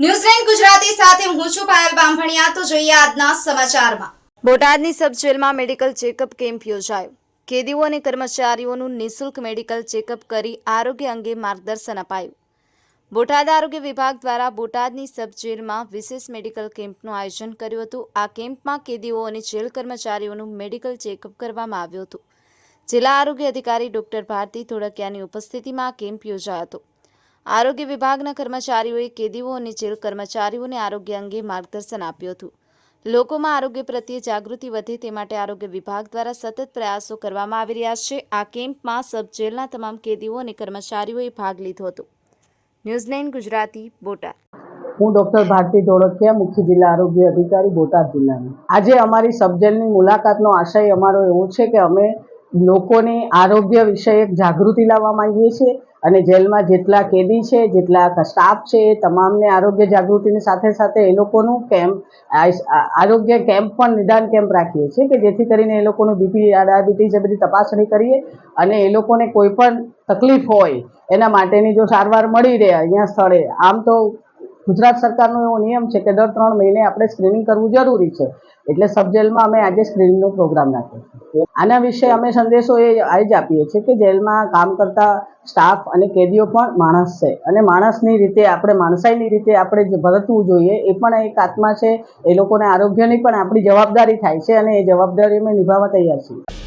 New Zealand Gujarati સાથે હું છું પાયલ બામભણિયા તો જોઈએ આજના સમાચારમાં. બોટાદની સબ જેલમાં મેડિકલ ચેકઅપ કેમ્પ યોજાયો. કેદીઓ અને કર્મચારીઓનું નિઃશુલ્ક મેડિકલ ચેકઅપ કરી આરોગ્ય અંગે માર્ગદર્શન અપાયું. બોટાદ આરોગ્ય વિભાગ દ્વારા બોટાદની સબ જેલમાં વિશેષ મેડિકલ કેમ્પનું આયોજન કર્યું હતું. આ કેમ્પમાં કેદીઓ અને જેલ કર્મચારીઓનું મેડિકલ ચેકઅપ કરવામાં આવ્યું હતું. જિલ્લા આરોગ્ય અધિકારી ડોક્ટર ભારતી ધોળકિયાની ઉપસ્થિતિમાં આ કેમ્પ યોજાયો હતો. આરોગ્ય વિભાગના કર્મચારીઓએ કેદીઓ અને જેલ કર્મચારીઓને આરોગ્ય અંગે માર્ગદર્શન આપ્યું હતું. લોકોમાં આરોગ્ય પ્રત્યે જાગૃતિ વધે તે માટે આરોગ્ય વિભાગ દ્વારા સતત પ્રયાસો કરવામાં આવી રહ્યા છે. આ કેમ્પમાં સબ જેલના તમામ કેદીઓ અને કર્મચારીઓએ ભાગ લીધો હતો. New Zealand Gujarati, Botad. હું ડૉક્ટર ભારતી ધોળકિયા, મુખ્ય જિલ્લા આરોગ્ય અધિકારી, બોટાદ જિલ્લાની. આજે અમારી સબજેલની મુલાકાતનો આશય અમારો એવો છે કે અમે લોકોની આરોગ્ય વિષયક જાગૃતિ લાવવા માંગીએ છીએ અને જેલમાં જેટલા કેદી છે, જેટલા સ્ટાફ છે, એ તમામને આરોગ્ય જાગૃતિની સાથે સાથે એ લોકોનું કેમ્પ આરોગ્ય કેમ્પ પણ નિદાન કેમ્પ રાખીએ છીએ કે જેથી કરીને એ લોકોનું બીપી ડાયાબિટીસ એ બધી તપાસણી કરીએ અને એ લોકોને કોઈ પણ તકલીફ હોય એના માટેની જો સારવાર મળી રહે અહીંયા સ્થળે, આમ તો ગુજરાત સરકારનો એવો નિયમ છે કે દર ત્રણ મહિને આપણે સ્ક્રીનિંગ કરવું જરૂરી છે. એટલે સબ જેલમાં અમે આજે સ્ક્રીનિંગનો પ્રોગ્રામ રાખ્યો આના વિશે અમે સંદેશો એ આ જ આપીએ છીએ કે જેલમાં કામ કરતા સ્ટાફ અને કેદીઓ પણ માણસ છે. અને માણસની રીતે આપણે, માણસાઈની રીતે આપણે જે વર્તવું જોઈએ એ પણ એક આત્મા છે. એ લોકોના આરોગ્યની પણ આપણી જવાબદારી થાય છે અને એ જવાબદારી અમે નિભાવવા તૈયાર છીએ.